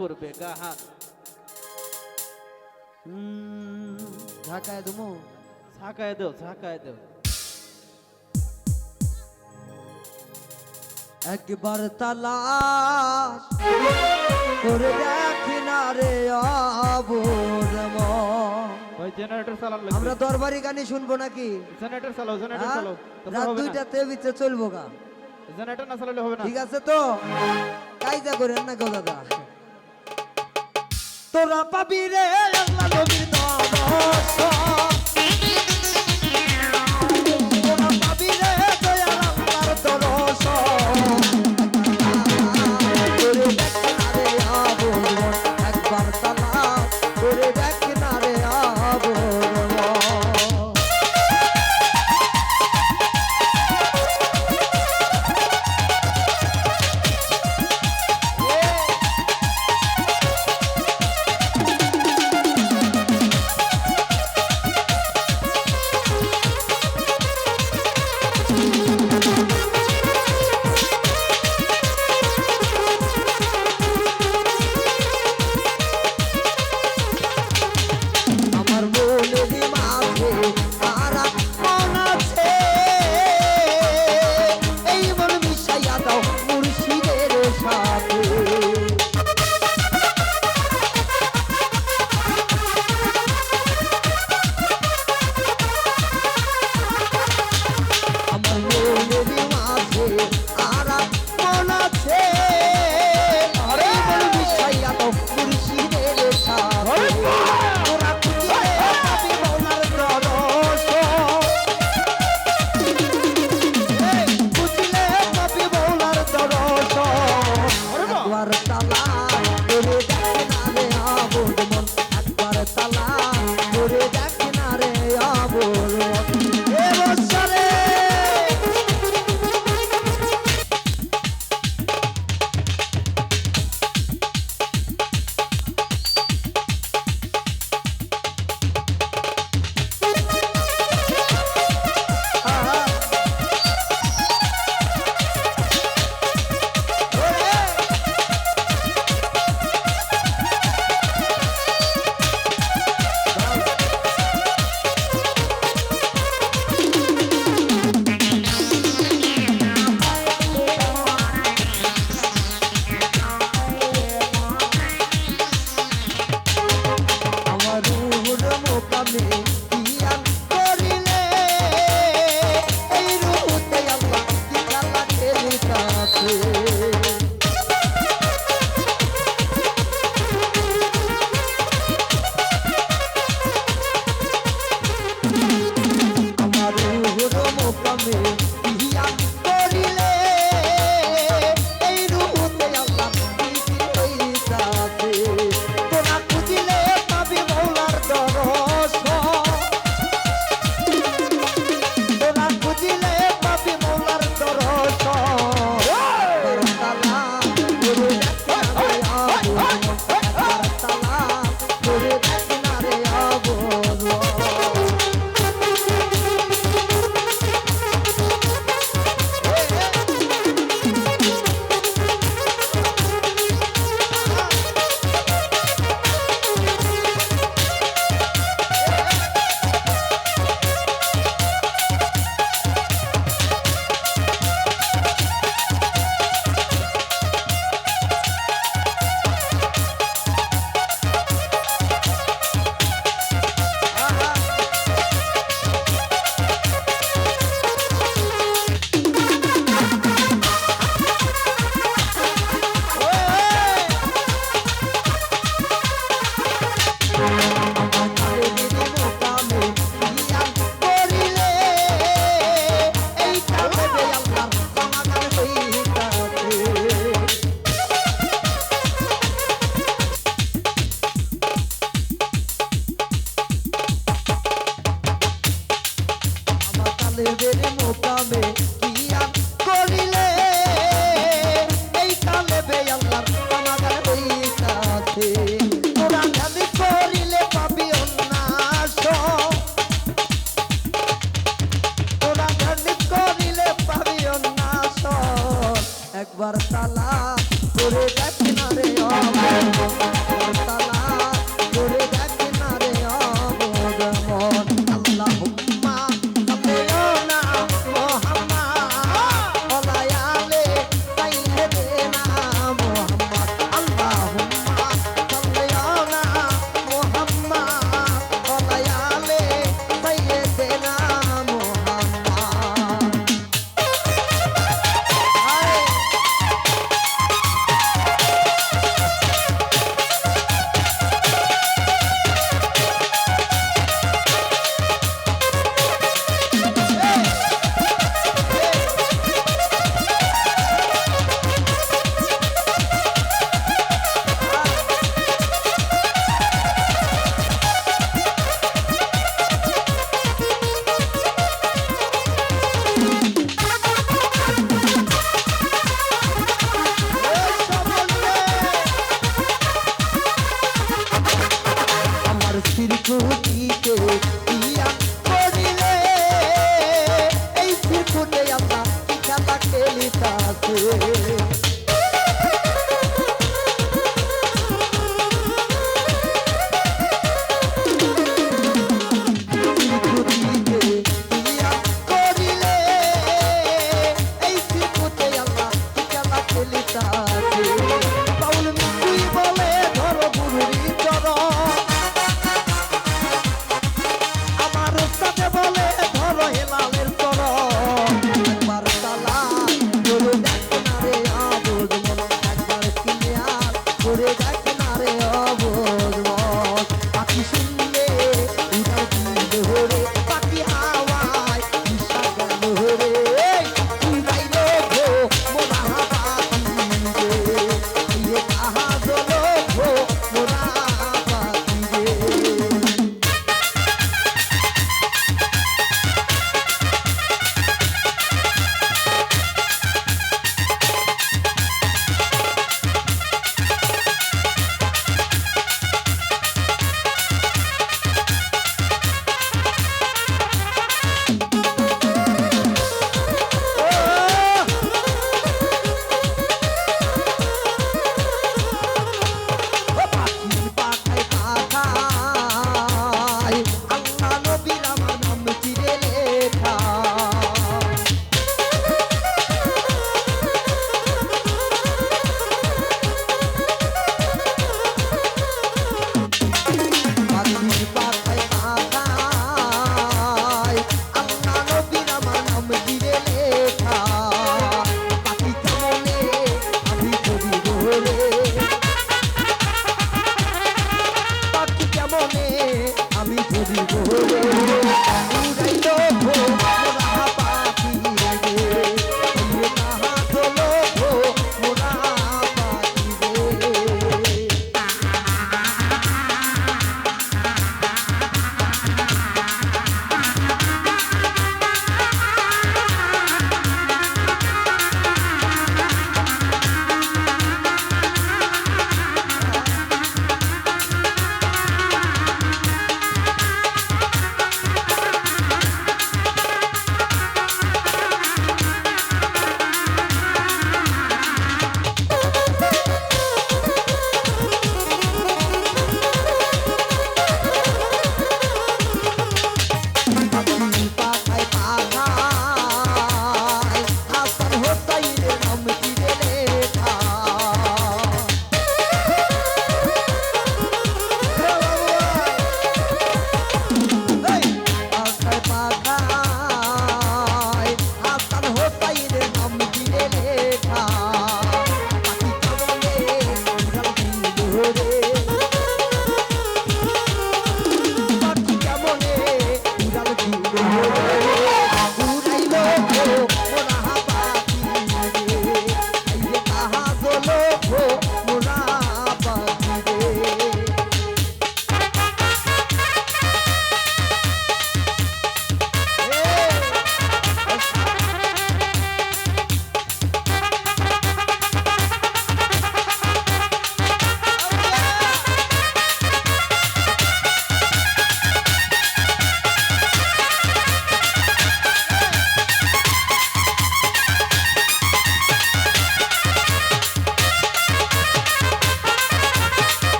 করবে গা হাত হুম, ঢাকায় দুমু ঝাঁকায় দেও ঝাঁকায় দেও। একবার তালাশ করে দেখি না রে আবুর। জেনারেটর চালান আমরা দরবারি গানি শুনব নাকি? জেনারেটর চালাও জেনারেটর হ্যাঁ? চালাও। রাত দুইটাতে ভিতরে চলবো গা। জেনারেটর না চালালে হবে না। ঠিক আছে তো? কায়দা করেন না গো দাদা। তোরা পাবি রে আল্লাহ নবীর দর্শন।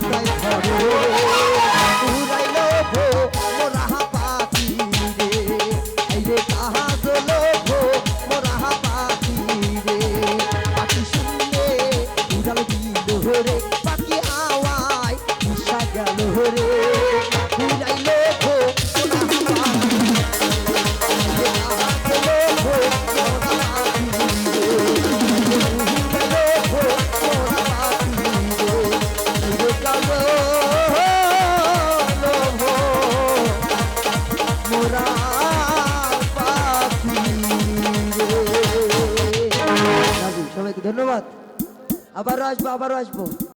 siempre আবারও আসব।